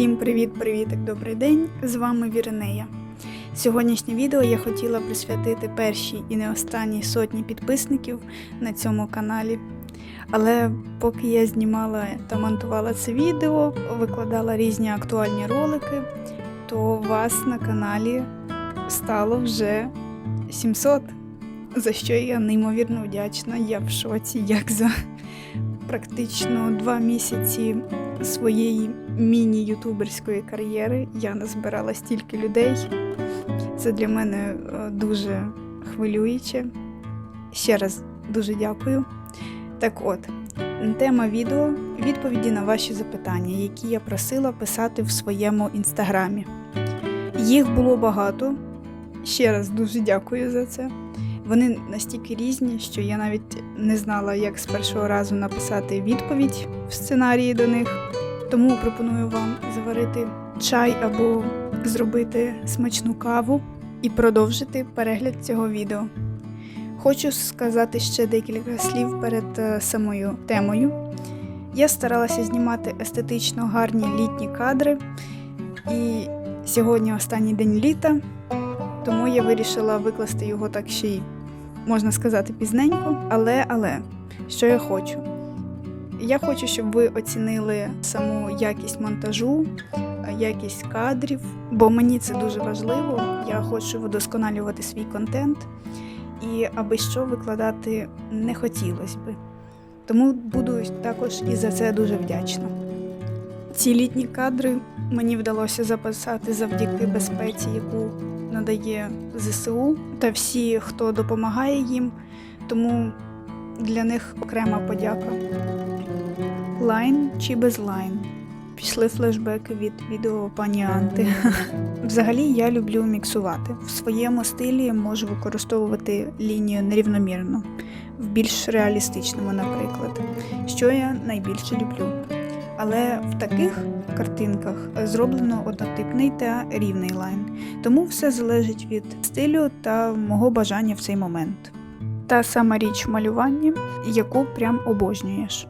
Усім привіт-привітик, добрий день! З вами Віринея. Сьогоднішнє відео я хотіла присвятити першій і не останній сотні підписників на цьому каналі. Але поки я знімала та монтувала це відео, викладала різні актуальні ролики, то вас на каналі стало вже 700, за що я неймовірно вдячна. Я в шоці, як за практично два місяці своєї міні-ютуберської кар'єри я назбирала стільки людей. Це для мене е, дуже хвилююче. Ще раз дуже дякую. Так от, тема відео відповіді на ваші запитання, які я просила писати в своєму інстаграмі. Їх було багато. Ще раз дуже дякую за це. Вони настільки різні, що я навіть не знала, як з першого разу написати відповідь в сценарії до них. Тому пропоную вам заварити чай або зробити смачну каву і продовжити перегляд цього відео. Хочу сказати ще декілька слів перед е, самою темою. Я старалася знімати естетично гарні літні кадри, і сьогодні останній день літа, тому я вирішила викласти його так ще й, можна сказати, пізненько. Але, але, що я хочу? Я хочу, щоб ви оцінили саму якість монтажу, якість кадрів, бо мені це дуже важливо. Я хочу вдосконалювати свій контент і аби що викладати не хотілося би. Тому буду також і за це дуже вдячна. Ці літні кадри мені вдалося записати завдяки безпеці, яку надає ЗСУ та всі, хто допомагає їм. Тому для них окрема подяка. Лайн чи без лайн. Пішли флешбеки від відео пані Анти. Взагалі я люблю міксувати. В своєму стилі можу використовувати лінію нерівномірно, в більш реалістичному, наприклад, що я найбільше люблю. Але в таких картинках зроблено однотипний та рівний лайн, тому все залежить від стилю та мого бажання в цей момент. Та сама річ в малюванні, яку прям обожнюєш.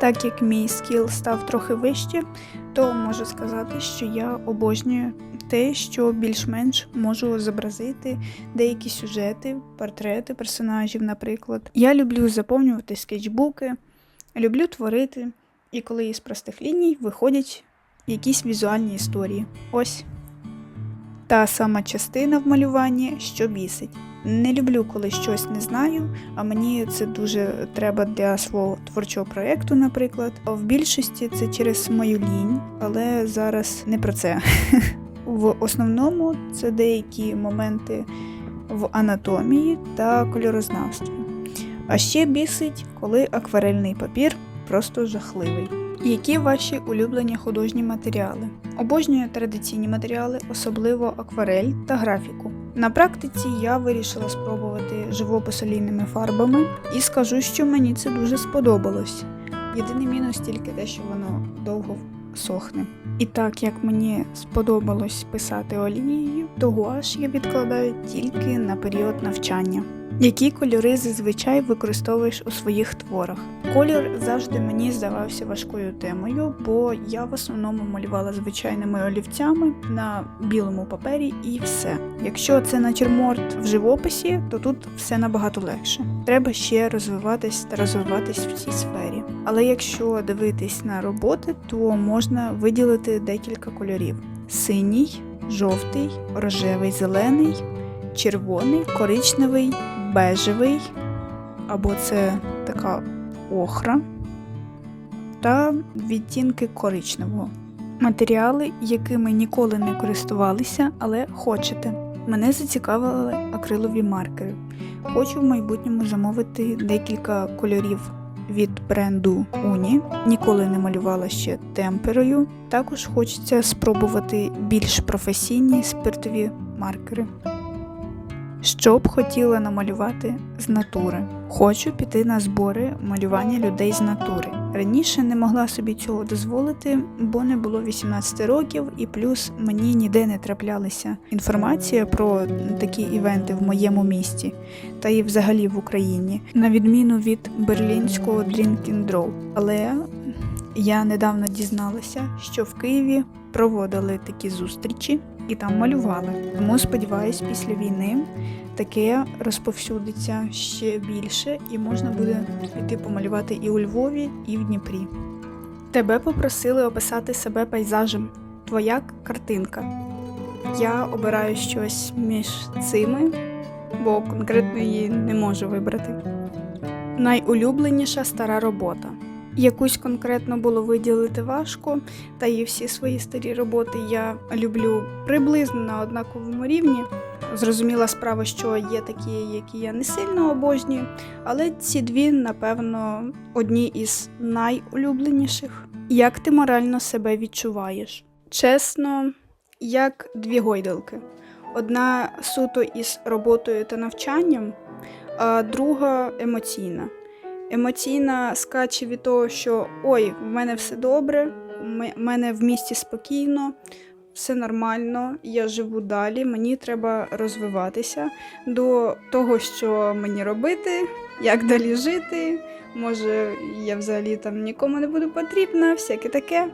Так як мій скіл став трохи вище, то можу сказати, що я обожнюю те, що більш-менш можу зобразити деякі сюжети, портрети персонажів, наприклад. Я люблю заповнювати скетчбуки, люблю творити, і коли із простих ліній виходять якісь візуальні історії. Ось та сама частина в малюванні, що бісить. Не люблю, коли щось не знаю, а мені це дуже треба для свого творчого проєкту, наприклад. В більшості це через мою лінь, але зараз не про це. В основному це деякі моменти в анатомії та кольорознавстві. А ще бісить, коли акварельний папір просто жахливий. Які ваші улюблені художні матеріали? Обожнюю традиційні матеріали, особливо акварель та графіку. На практиці я вирішила спробувати живопис олійними фарбами і скажу, що мені це дуже сподобалось. Єдиний мінус тільки те, що воно довго сохне. І так як мені сподобалось писати олією, то гуаш я відкладаю тільки на період навчання. Які кольори зазвичай використовуєш у своїх творах? Колір завжди мені здавався важкою темою, бо я в основному малювала звичайними олівцями на білому папері і все. Якщо це натюрморт в живописі, то тут все набагато легше. Треба ще розвиватись та розвиватись в цій сфері. Але якщо дивитись на роботи, то можна виділити декілька кольорів: синій, жовтий, рожевий, зелений, червоний, коричневий бежевий, або це така охра та відтінки коричневого. Матеріали, якими ніколи не користувалися, але хочете. Мене зацікавили акрилові маркери. Хочу в майбутньому замовити декілька кольорів від бренду Уні. Ніколи не малювала ще темперою. Також хочеться спробувати більш професійні спиртові маркери. Що б хотіла намалювати з натури? Хочу піти на збори малювання людей з натури. Раніше не могла собі цього дозволити, бо не було 18 років, і плюс мені ніде не траплялася інформація про такі івенти в моєму місті та і взагалі в Україні, на відміну від берлінського Drink Draw. Але я недавно дізналася, що в Києві проводили такі зустрічі і там малювали. Тому сподіваюсь, після війни таке розповсюдиться ще більше, і можна буде піти помалювати і у Львові, і в Дніпрі. Тебе попросили описати себе пейзажем. Твоя картинка. Я обираю щось між цими, бо конкретно її не можу вибрати. Найулюбленіша стара робота. Якусь конкретно було виділити важко, та і всі свої старі роботи я люблю приблизно на однаковому рівні. Зрозуміла справа, що є такі, які я не сильно обожнюю, але ці дві, напевно, одні із найулюбленіших. Як ти морально себе відчуваєш? Чесно, як дві гойдалки. Одна суто із роботою та навчанням, а друга емоційна. Емоційна скаче від того, що ой, в мене все добре, в мене в місті спокійно, все нормально, я живу далі, мені треба розвиватися до того, що мені робити, як далі жити. Може, я взагалі там нікому не буду потрібна, всяке таке.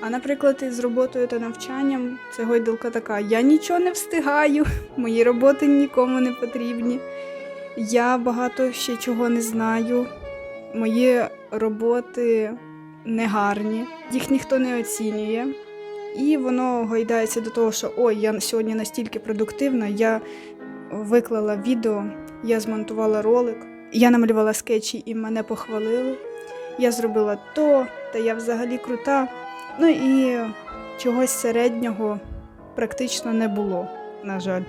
А наприклад, із роботою та навчанням це гойдалка така: я нічого не встигаю, мої роботи нікому не потрібні. Я багато ще чого не знаю. Мої роботи негарні, їх ніхто не оцінює. І воно гойдається до того, що ой, я сьогодні настільки продуктивна, я виклала відео, я змонтувала ролик, я намалювала скетчі і мене похвалили. Я зробила то, та я взагалі крута. Ну і чогось середнього практично не було, на жаль.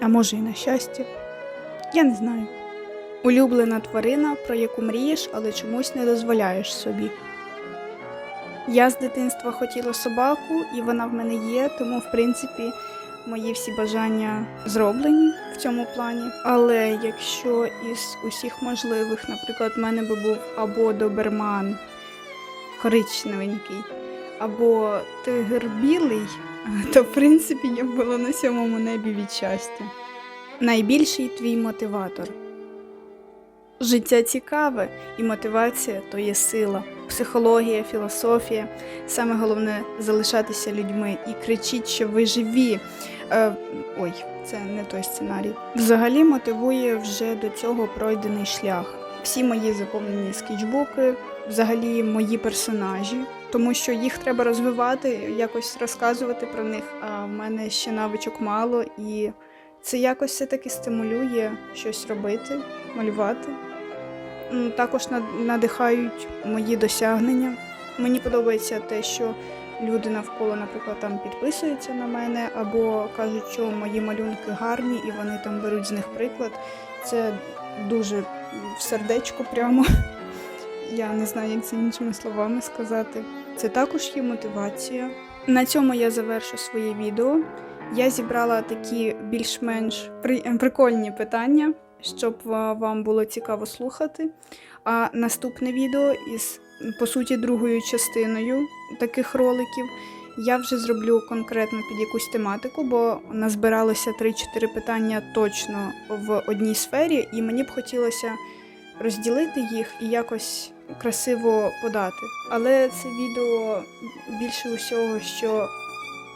А може і на щастя. Я не знаю. Улюблена тварина, про яку мрієш, але чомусь не дозволяєш собі. Я з дитинства хотіла собаку, і вона в мене є, тому, в принципі, мої всі бажання зроблені в цьому плані. Але якщо із усіх можливих, наприклад, в мене би був або доберман коричневенький, або тигр білий, то в принципі я б була на сьомому небі від щастя. Найбільший твій мотиватор. Життя цікаве, і мотивація то є сила, психологія, філософія. Саме головне залишатися людьми і кричіть, що ви живі. Е, ой, це не той сценарій. Взагалі мотивує вже до цього пройдений шлях. Всі мої заповнені скетчбуки, взагалі мої персонажі, тому що їх треба розвивати, якось розказувати про них. А в мене ще навичок мало, і це якось все таки стимулює щось робити, малювати. Також над- надихають мої досягнення. Мені подобається те, що люди навколо, наприклад, там підписуються на мене або кажуть, що мої малюнки гарні і вони там беруть з них приклад. Це дуже в сердечко прямо. Я не знаю, як це іншими словами сказати. Це також є мотивація. На цьому я завершу своє відео. Я зібрала такі більш-менш при... прикольні питання, щоб вам було цікаво слухати. А наступне відео із, по суті, другою частиною таких роликів я вже зроблю конкретно під якусь тематику, бо назбиралося 3-4 питання точно в одній сфері, і мені б хотілося розділити їх і якось красиво подати. Але це відео більше усього, що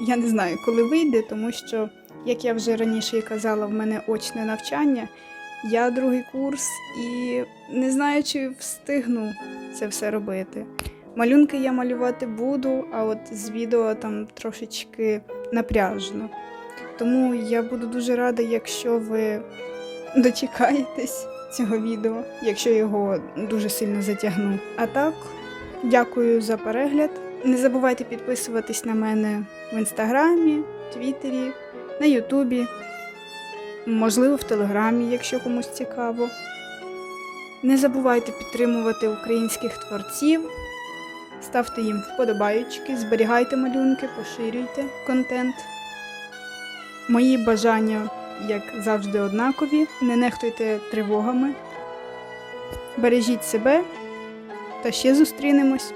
я не знаю, коли вийде, тому що, як я вже раніше і казала, в мене очне навчання. Я другий курс і не знаю, чи встигну це все робити. Малюнки я малювати буду, а от з відео там трошечки напряжно. Тому я буду дуже рада, якщо ви дочекаєтесь цього відео, якщо його дуже сильно затягну. А так, дякую за перегляд. Не забувайте підписуватись на мене в інстаграмі, твіттері, на Ютубі, можливо, в Телеграмі, якщо комусь цікаво. Не забувайте підтримувати українських творців, ставте їм вподобайочки, зберігайте малюнки, поширюйте контент. Мої бажання, як завжди, однакові. Не нехтуйте тривогами. Бережіть себе та ще зустрінемось.